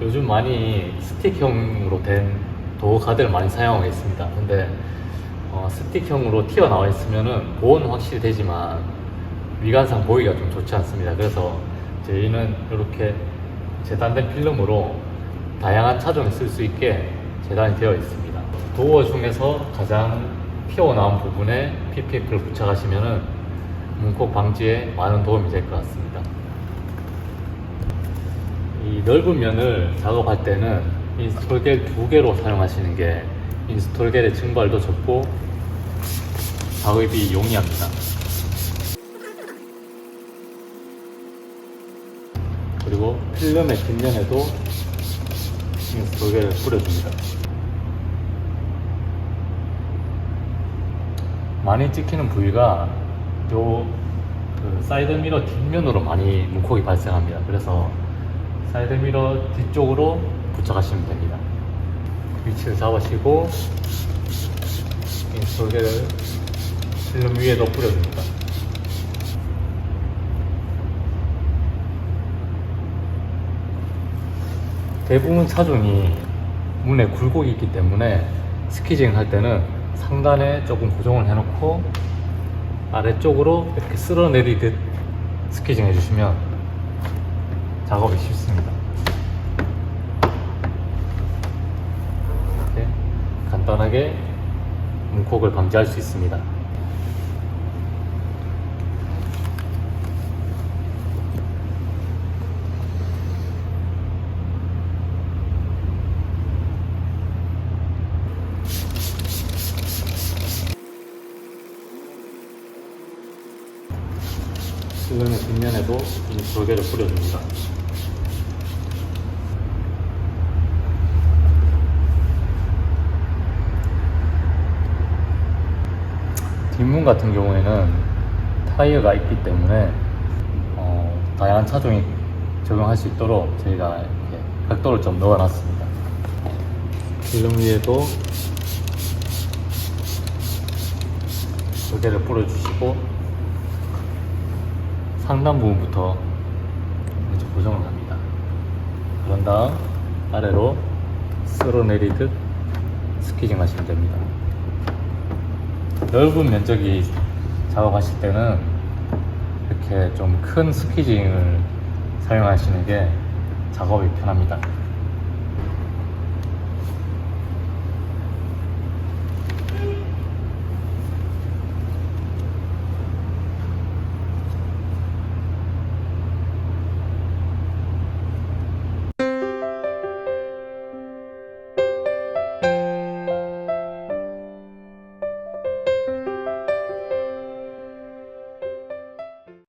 요즘 많이 스틱형으로 된 도어 가드를 많이 사용하고 있습니다. 근데 어, 스틱형으로 튀어나와 있으면은 보온은 확실히 되지만 미관상 보기가 좀 좋지 않습니다. 그래서 저희는 이렇게 재단된 필름으로 다양한 차종에 쓸 수 있게 재단이 되어 있습니다. 도어 중에서 가장 튀어나온 부분에 PPF를 부착하시면은 문콕 방지에 많은 도움이 될 것 같습니다. 이 넓은 면을 작업할 때는 인스톨겔 두 개로 사용하시는 게 인스톨겔의 증발도 적고 작업이 용이합니다. 그리고 필름의 뒷면에도 인스톨겔을 뿌려줍니다. 많이 찍히는 부위가 요 그 사이드 미러 뒷면으로 많이 문콕이 발생합니다. 그래서 사이드 미러 뒤쪽으로 부착하시면 됩니다. 위치를 잡으시고 인솔개를 필름 위에도 뿌려줍니다. 대부분 차종이 문에 굴곡이 있기 때문에 스키징 할 때는 상단에 조금 고정을 해놓고 아래쪽으로 이렇게 쓸어내리듯 스키징 해주시면 작업이 쉽습니다. 이렇게 간단하게 문콕을 방지할 수 있습니다. 필름의 뒷면에도 이 돌개를 뿌려줍니다. 뒷문 같은 경우에는 타이어가 있기 때문에 어, 다양한 차종이 적용할 수 있도록 저희가 이렇게 각도를 좀 넣어놨습니다. 필름 위에도 돌개를 뿌려주시고 상단 부분부터 먼저 고정을 합니다. 그런 다음 아래로 쓸어내리듯 스키징 하시면 됩니다. 넓은 면적이 작업하실 때는 이렇게 좀 큰 스키징을 사용하시는 게 작업이 편합니다.